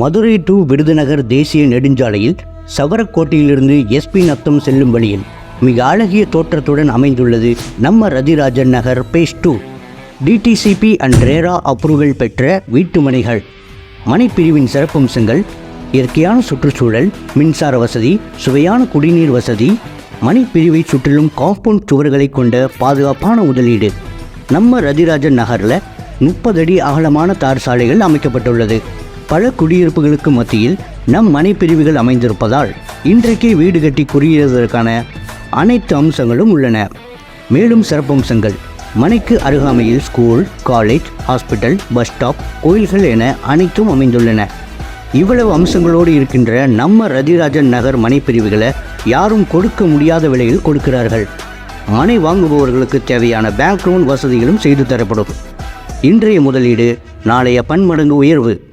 Madurai to Virudhunagar தேசிய நெடுஞ்சாலையில் சவரக்கோட்டையிலிருந்து SP Natham செல்லும் வழியில் மிக அழகிய தோற்றத்துடன் அமைந்துள்ளது நம்ம Rathirajan Nagar phase two. DTCP and RERA approval பெற்ற வீட்டு மனைகள் மனைப்பிரிவின் சிறப்பம்சங்கள் இயற்கையான சுற்றுச்சூழல் மின்சார வசதி சுவையான குடிநீர் வசதி மணிப்பிரிவை சுற்றிலும் காம்பவுண்ட் சுவர்களை கொண்ட பாதுகாப்பான முதலீடு. நம்ம ரதிராஜன் நகரில் முப்பது அடி அகலமான தார் சாலைகள் அமைக்கப்பட்டுள்ளது. பல குடியிருப்புகளுக்கு மத்தியில் நம் மனைப்பிரிவுகள் அமைந்திருப்பதால் இன்றைக்கே வீடு கட்டி குடியேறுவதற்கான அனைத்து அம்சங்களும் உள்ளன. மேலும் சிறப்பம்சங்கள். மனைக்கு அருகாமையில் school college hospital bus stop கோயில்கள் என அனைத்தும் அமைந்துள்ளன. இவ்வளவு அம்சங்களோடு இருக்கின்ற நம்ம ரதிராஜன் நகர் மனைப்பிரிவுகளை யாரும் கொடுக்க முடியாத விலையில் கொடுக்கிறார்கள். மனை வாங்குபவர்களுக்கு தேவையான பேங்க் லோன் வசதிகளும் செய்து தரப்படும். இன்றைய முதலீடு நாளைய பன்மடங்கு உயர்வு.